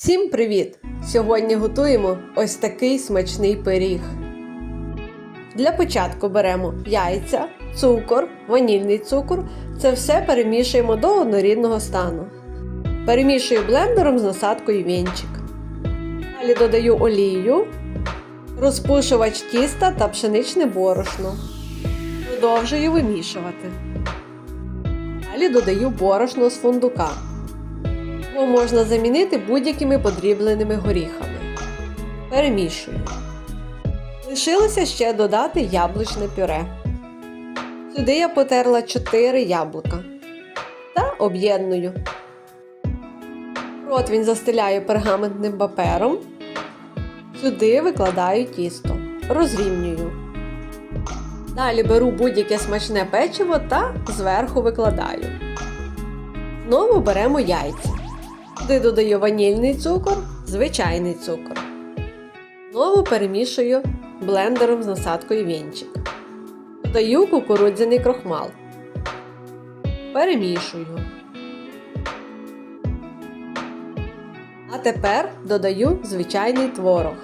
Всім привіт! Сьогодні готуємо ось такий смачний пиріг. Для початку беремо яйця, цукор, ванільний цукор. Це все перемішуємо до однорідного стану. Перемішую блендером з насадкою вінчик. Далі додаю олію, розпушувач тіста та пшеничне борошно. Продовжую вимішувати. Далі додаю борошно з фундука. Його можна замінити будь-якими подрібленими горіхами. Перемішую. Лишилося ще додати яблучне пюре. Сюди я потерла 4 яблука та об'єдную. Противень застеляю пергаментним папером. Сюди викладаю тісто. Розрівнюю. Далі беру будь-яке смачне печиво та зверху викладаю. Знову беремо яйця. Сюди додаю ванільний цукор, звичайний цукор. Знову перемішую блендером з насадкою вінчик. Додаю кукурудзяний крохмал. Перемішую. А тепер додаю звичайний творог.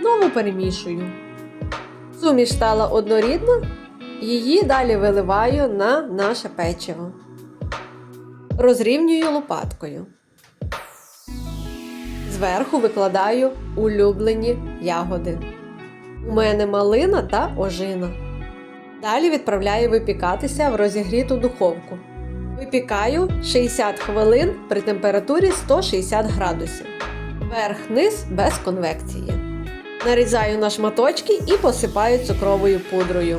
Знову перемішую. Суміш стала однорідна, її далі виливаю на наше печиво. Розрівнюю лопаткою. Зверху викладаю улюблені ягоди. У мене малина та ожина. Далі відправляю випікатися в розігріту духовку. Випікаю 60 хвилин при температурі 160 градусів. Верх-низ без конвекції. Нарізаю на шматочки і посипаю цукровою пудрою.